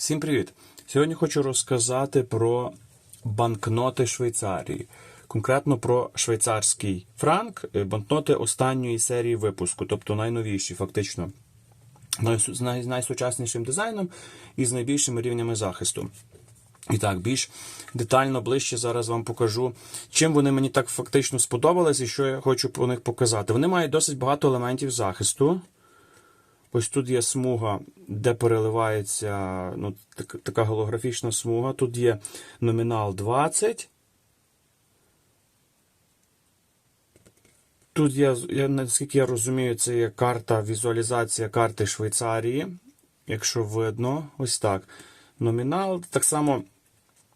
Всім привіт! Сьогодні хочу розказати про банкноти Швейцарії, конкретно про швейцарський франк, е, банкноти останньої серії випуску, тобто найновіші, фактично, з найсучаснішим дизайном і з найбільшими рівнями захисту. І так, більш детально ближче зараз вам покажу, чим вони мені так фактично сподобались і що я хочу про них показати. Вони мають досить багато елементів захисту. Ось тут є смуга, де переливається ну, так, така голографічна смуга. Тут є номінал 20. Тут є, я, наскільки я розумію, це є карта, візуалізація карти Швейцарії. Якщо видно, ось так. Номінал. Так само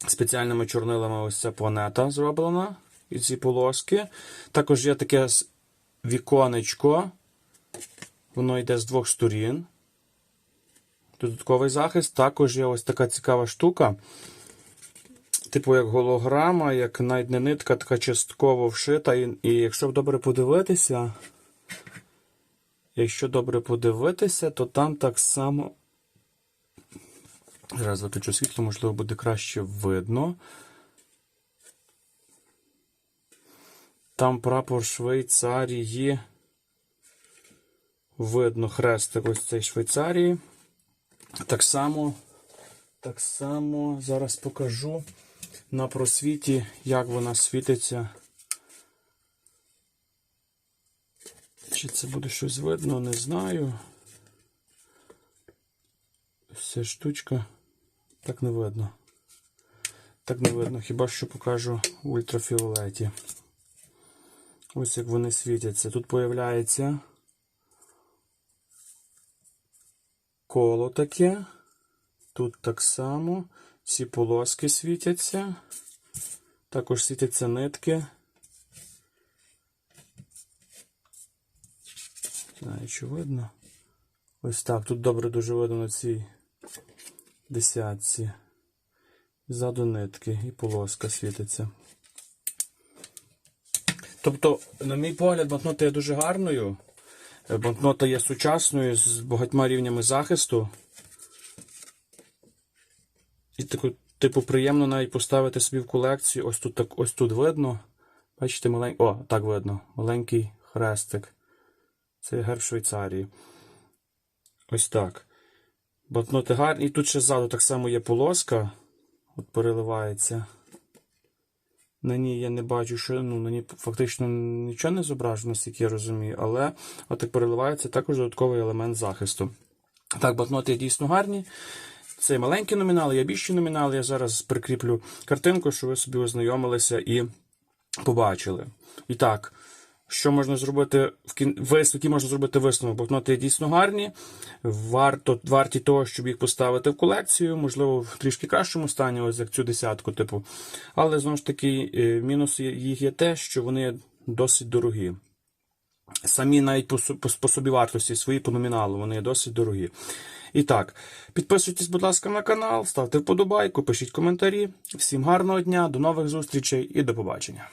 спеціальними чорнилами ось ця планета зроблена. І ці полоски. Також є таке віконечко. Воно йде з двох сторін. Додатковий захист. Також є ось така цікава штука. Типу як голограма, як навіть не нитка, така частково вшита. І, і якщо добре подивитися, якщо добре подивитися, то там так само. Зараз виключу світло, можливо, буде краще видно. Там прапор Швейцарії. Видно хрестик ось цей Швейцарії. Так само, так само зараз покажу на просвіті, як вона світиться. Чи це буде щось видно, не знаю. Ця штучка так не видно. Так не видно, хіба що покажу в ультрафіолеті. Ось як вони світяться. Тут появляється. Коло таке. Тут так само. Ці полоски світяться. Також світяться нитки. Знаю, чи видно. Ось так. Тут добре дуже видно на цій десятці. Ззаду нитки і полоска світиться. Тобто, на мій погляд, банкнота є дуже гарною. Е, Банкнота є сучасною з багатьма рівнями захисту. І таку, типу, приємно навіть поставити собі в колекцію. Ось тут так, ось тут видно. Бачите, маленький. О, так видно. Маленький хрестик. Це герб Швейцарії. Ось так. Банкноти гарні. І тут ще ззаду так само є полоска. От переливається. На ній я не бачу, що ну, на ній фактично нічого не зображено, наскільки я розумію, але отак переливається також додатковий елемент захисту. Так, батноти дійсно гарні. Це маленькі номінали, є більші номінали. Я зараз прикріплю картинку, щоб ви собі ознайомилися і побачили. І так, що можна зробити в кін... який можна зробити висновок? Банкноти є дійсно гарні, варто, варті того, щоб їх поставити в колекцію, можливо, в трішки кращому стані, ось як цю десятку, типу. Але знову ж таки, е, мінус їх є те, що вони досить дорогі. Самі навіть по, по, по собівартості свої по номіналу, вони досить дорогі. І так, підписуйтесь, будь ласка, на канал, ставте вподобайку, пишіть коментарі. Всім гарного дня, до нових зустрічей і до побачення.